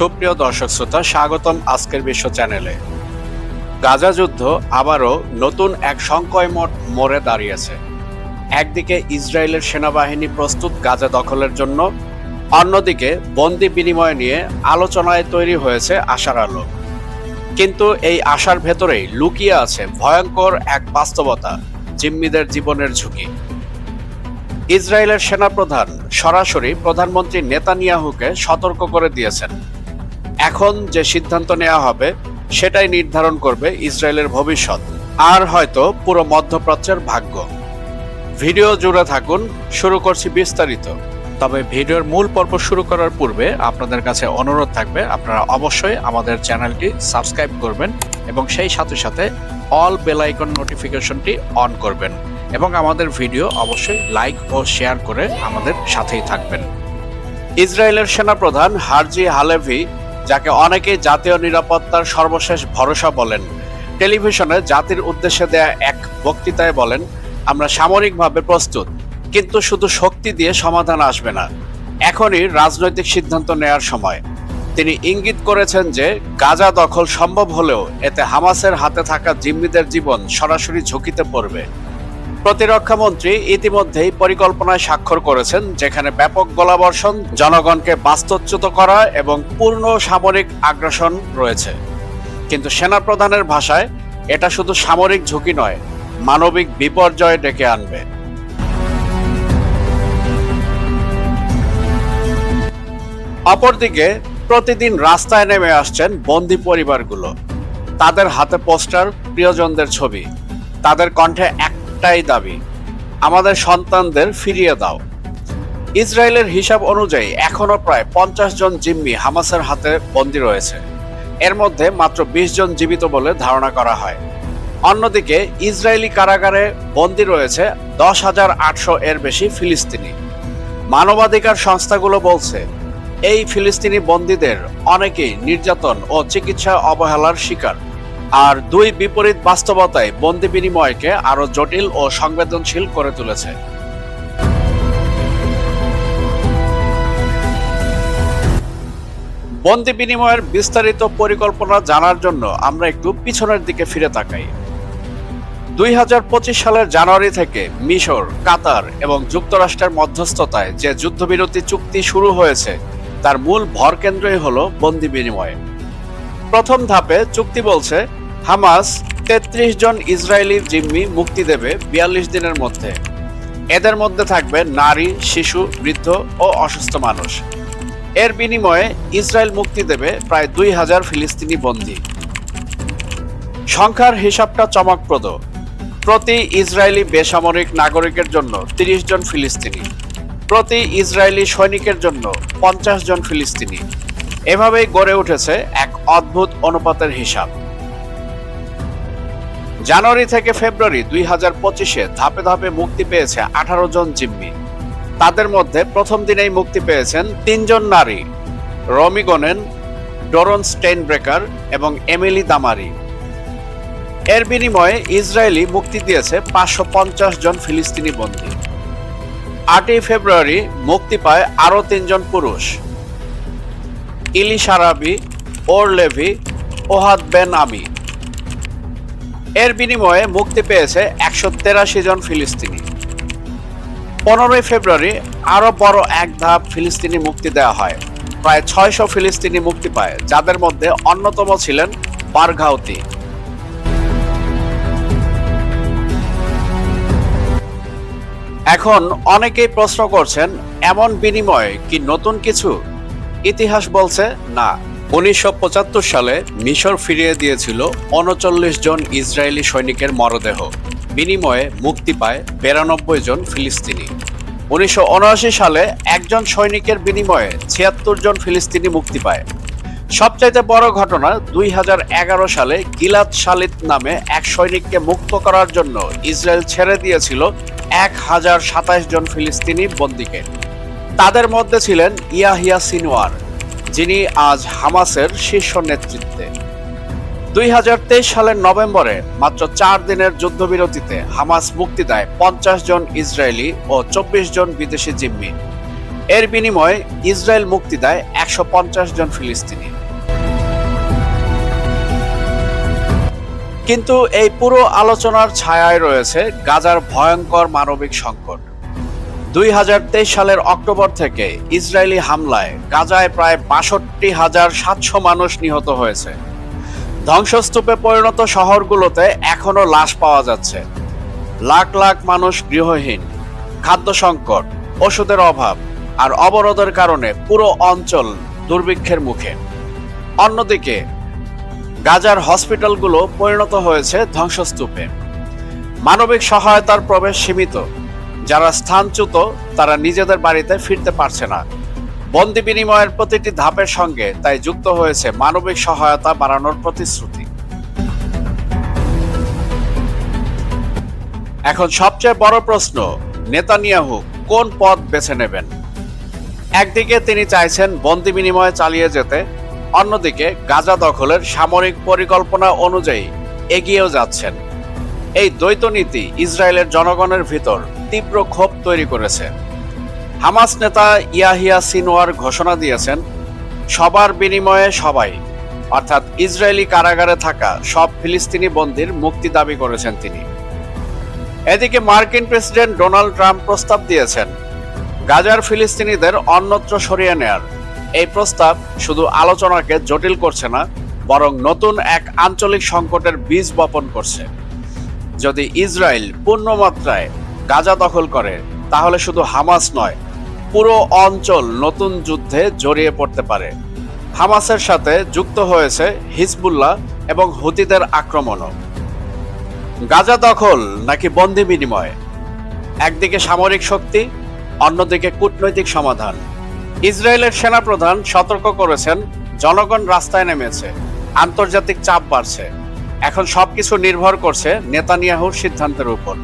সুপ্রিয় দর্শক শ্রোতা, স্বাগতম আজকের বিশ্ব চ্যানেলে। গাজা যুদ্ধ আবারও নতুন এক সংকয় মোট মোড়ে দাঁড়িয়েছে। একদিকে ইসরায়েলের সেনাবাহিনী প্রস্তুত গাজা দখলের জন্য, অন্যদিকে বন্দি বিনিময় নিয়ে আলোচনায় তৈরি হয়েছে আশার আলো। কিন্তু এই আশার ভেতরেই লুকিয়ে আছে ভয়ঙ্কর এক বাস্তবতা, জিম্মিদের জীবনের ঝুঁকি। ইসরায়েলের সেনাপ্রধান সরাসরি প্রধানমন্ত্রী নেতানিয়াহুকে সতর্ক করে দিয়েছেন। এখন যে সিদ্ধান্ত নেওয়া হবে, সেটাই নির্ধারণ করবে ইসরায়েলের ভবিষ্যৎ আর হয়তো পুরো মধ্যপ্রাচ্যের ভাগ্য। ভিডিও জুড়ে থাকুন, শুরু করছি বিস্তারিত। তবে ভিডিওর মূল পর্ব শুরু করার পূর্বে আপনাদের কাছে অনুরোধ থাকবে, আপনারা অবশ্যই আমাদের চ্যানেলটি সাবস্ক্রাইব করবেন এবং সেই সাথে সাথে অল বেল আইকন নোটিফিকেশনটি অন করবেন এবং আমাদের ভিডিও অবশ্যই লাইক ও শেয়ার করে আমাদের সাথেই থাকবেন। ইসরায়েলের সেনাপ্রধান হারজি হালেভি যাকে অনেকেই জাতীয় নিরাপত্তার সর্বশেষ ভরসা বলেন। টেলিভিশনে জাতির উদ্দেশ্যে দেয়া এক বক্তৃতায় বলেন, আমরা সামরিকভাবে প্রস্তুত, কিন্তু শুধু শক্তি দিয়ে সমাধান আসবে না। এখনই রাজনৈতিক সিদ্ধান্ত নেয়ার সময়। তিনি ইঙ্গিত করেছেন যে, গাজা দখল সম্ভব হলেও এতে হামাসের হাতে থাকা জিম্মিদের জীবন সরাসরি ঝুঁকিতে পড়বে। প্রতিরক্ষা মন্ত্রী ইতিমধ্যেই পরিকল্পনায় স্বাক্ষর করেছেন, যেখানে ব্যাপক গোলাবর্ষণ, জনগণকে বাস্তুচ্যুত করা এবং পূর্ণ সামরিক আগ্রাসন রয়েছে। কিন্তু সেনাপ্রধানের ভাষায়, এটা শুধু সামরিক ঝুঁকি নয়, মানবিক বিপর্যয় ডেকে আনবে। অপরদিকে, প্রতিদিন রাস্তায় নেমে আসছেন বন্দি পরিবারগুলো। তাদের হাতে পোস্টার, প্রিয়জনদের ছবি। তাদের কণ্ঠে একটাই দাবি, আমাদের সন্তানদের ফিরিয়ে দাও। ইসরায়েলের হিসাব অনুযায়ী এখনও প্রায় পঞ্চাশ জন জিম্মি হামাসের হাতে বন্দী রয়েছে। এর মধ্যে মাত্র বিশ জন জীবিত বলে ধারণা করা হয়। অন্যদিকে, ইসরায়েলি কারাগারে বন্দী রয়েছে দশ হাজার আটশো এর বেশি ফিলিস্তিনি। মানবাধিকার সংস্থাগুলো বলছে, এই ফিলিস্তিনি বন্দীদের অনেকেই নির্যাতন ও চিকিৎসা অবহেলার শিকার। আর দুই বিপরীত বাস্তবতায় বন্দি বিনিময়কে আরও জটিল ও সংবেদনশীল করে তুলেছে। বন্দি বিনিময়ের বিস্তারিত পরিকল্পনা জানার জন্য আমরা একটু পিছনের দিকে ফিরে তাকাই। দুই হাজার পঁচিশ সালের জানুয়ারি থেকে মিশর, কাতার এবং যুক্তরাষ্ট্রের মধ্যস্থতায় যে যুদ্ধবিরতি চুক্তি শুরু হয়েছে, তার মূল ভরকেন্দ্রই হল বন্দি বিনিময়। প্রথম ধাপে চুক্তি বলছে হামাস তেত্রিশ জন ইসরায়েলি জিম্মি মুক্তি দেবে বিয়াল্লিশ দিনের মধ্যে। এদের মধ্যে থাকবে নারী, শিশু, বৃদ্ধ ও অসুস্থ মানুষ। এর বিনিময়ে ইসরায়েল মুক্তি দেবে প্রায় দুই হাজার ফিলিস্তিনি বন্দী। সংখ্যার হিসাবটা চমকপ্রদ। প্রতি ইসরায়েলি বেসামরিক নাগরিকের জন্য তিরিশ জন ফিলিস্তিনি। প্রতি ইসরায়েলি সৈনিকের জন্য পঞ্চাশ জন ফিলিস্তিনি। এভাবেই গড়ে উঠেছে এক অদ্ভুত অনুপাতের হিসাব। জানুয়ারি থেকে ফেব্রুয়ারি দুই হাজার পঁচিশে ধাপে ধাপে মুক্তি পেয়েছে আঠারো জন জিম্মি। তাদের মধ্যে প্রথম দিনেই মুক্তি পেয়েছেন তিনজন নারী, রমি গোনেন, ডোরন স্টেইনব্রেকার এবং এমিলি দামারি। এর বিনিময়ে ইসরায়েলি মুক্তি দিয়েছে পাঁচশো পঞ্চাশ জন ফিলিস্তিনি বন্দী। আটই ফেব্রুয়ারি মুক্তি পায় আরও তিনজন পুরুষ। Eli Sharabi Or Levy Ohad Ben Ami এর বিনিময়ে মুক্তি পেয়েছে একশো তেরাশি জন ফিলিস্তিনি। পনেরোই ফেব্রুয়ারি আরও বড় এক ধাপ ফিলিস্তিনি মুক্তি দেওয়া হয়। প্রায় ছয়শো ফিলিস্তিনি মুক্তি পায়, যাদের মধ্যে অন্যতম ছিলেন বারঘাউতি এখন অনেকেই প্রশ্ন করছেন, এমন বিনিময় কি নতুন কিছু? ইতিহাস বলছে না। উনিশশো পঁচাত্তর সালে মিশর ফিরিয়ে দিয়েছিল উনচল্লিশ জন ইসরায়েলি সৈনিকের মরদেহ। বিনিময়ে মুক্তি পায় বিরানব্বই জন ফিলিস্তিনি। উনিশশো উনআশি সালে একজন সৈনিকের বিনিময়ে ছিয়াত্তর জন ফিলিস্তিনি মুক্তি পায়। সবচাইতে বড় ঘটনা দুই হাজার এগারো সালে গিলাদ শালিত নামে এক সৈনিককে মুক্ত করার জন্য ইসরায়েল ছেড়ে দিয়েছিল এক হাজার সাতাইশ জন ফিলিস্তিনি বন্দীকে। তাদের মধ্যে ছিলেন ইয়াহিয়া সিনওয়ার। যিনি আজ হামাসের শীর্ষ নেতৃত্বে। দুই হাজার তেইশ সালের নভেম্বরে মাত্র চার দিনের যুদ্ধবিরতিতে হামাস মুক্তি দেয় পঞ্চাশ জন ইসরায়েলি ও চব্বিশ জন বিদেশি জিম্মি। এর বিনিময়ে ইসরায়েল মুক্তি দেয় একশো পঞ্চাশ জন ফিলিস্তিনি। কিন্তু এই পুরো আলোচনার ছায়ায় রয়েছে গাজার ভয়ঙ্কর মানবিক সংকট। দুই হাজার তেইশ সালের অক্টোবর থেকে ইসরায়েলি হামলায় গাজায় প্রায় বাষট্টি হাজার সাতশো মানুষ নিহত হয়েছে। ধ্বংসস্তূপে পরিণত শহরগুলোতে এখনও লাশ পাওয়া যাচ্ছে। লাখ লাখ মানুষ গৃহহীন, খাদ্য সংকট, ওষুধের অভাব আর অবরোধের কারণে পুরো অঞ্চল দুর্ভিক্ষের মুখে। অন্যদিকে, গাজার হসপিটালগুলো পরিণত হয়েছে ধ্বংসস্তূপে। মানবিক সহায়তার প্রবেশ সীমিত। যারা স্থানচ্যুত, তারা নিজেদের বাড়িতে ফিরতে পারছে না। বন্দি বিনিময়ের প্রতিটি ধাপের সঙ্গে তাই যুক্ত হয়েছে মানবিক সহায়তা বাড়ানোর প্রতিশ্রুতি। এখন সবচেয়ে বড় প্রশ্ন, নেতানিয়াহু কোন পথ বেছে নেবেন? একদিকে তিনি চাইছেন বন্দি বিনিময় চালিয়ে যেতে, অন্যদিকে গাজা দখলের সামরিক পরিকল্পনা অনুযায়ী এগিয়েও যাচ্ছেন। এই দ্বৈত নীতি ইসরায়েলের জনগণের ভিতর তীব্র ক্ষোভ তৈরি করেছে। হামাস নেতা ইয়াহিয়া সিনোয়ার ঘোষণা দিয়েছেন, সবার বিনিময়ে সবাই, অর্থাৎ ইসরায়েলি কারাগারে থাকা সব ফিলিস্তিনি বন্দির মুক্তি দাবি করেছেন তিনি। এদিকে মার্কিন প্রেসিডেন্ট ডোনাল্ড ট্রাম্প প্রস্তাব দিয়েছেন, গাজার ফিলিস্তিনিদের অন্যত্র সরিয়ে নেয়ার। এই প্রস্তাব শুধু আলোচনাকে জটিল করছে না, বরং নতুন এক আঞ্চলিক সংকটের বীজ বপন করছে। যদি ইসরায়েল পূর্ণমাত্রায় গাজা দখল করে, তাহলে শুধু হামাস নয়, পুরো অঞ্চল নতুন যুদ্ধে জড়িয়ে পড়তে পারে। হামাসের সাথে যুক্ত হয়েছে হিজবুল্লাহ এবং হুতিদের আক্রমণও। গাজা দখল নাকি বন্দি বিনিময়? একদিকে সামরিক শক্তি, অন্যদিকে কূটনৈতিক সমাধান। ইসরায়েলের সেনাপ্রধান সতর্ক করেছেন, জনগণ রাস্তায় নেমেছে, আন্তর্জাতিক চাপ বাড়ছে। এখন সবকিছু নির্ভর করছে নেতানিয়াহুর সিদ্ধান্তের উপর।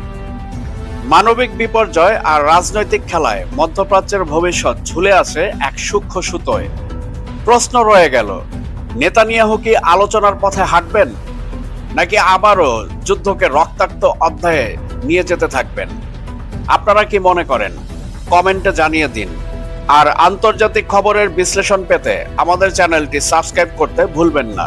মানবিক বিপর্যয় আর রাজনৈতিক খেলায় মধ্যপ্রাচ্যের ভবিষ্যৎ ঝুলে আছে এক সূক্ষ্ম সুতোয়। প্রশ্ন রয়ে গেল, নেতানিয়াহু কি আলোচনার পথে হাঁটবেন? নাকি আবারও যুদ্ধকে রক্তাক্ত অধ্যায়ে নিয়ে যেতে থাকবেন? আপনারা কি মনে করেন? কমেন্টে জানিয়ে দিন। আর আন্তর্জাতিক খবরের বিশ্লেষণ পেতে আমাদের চ্যানেলটি সাবস্ক্রাইব করতে ভুলবেন না।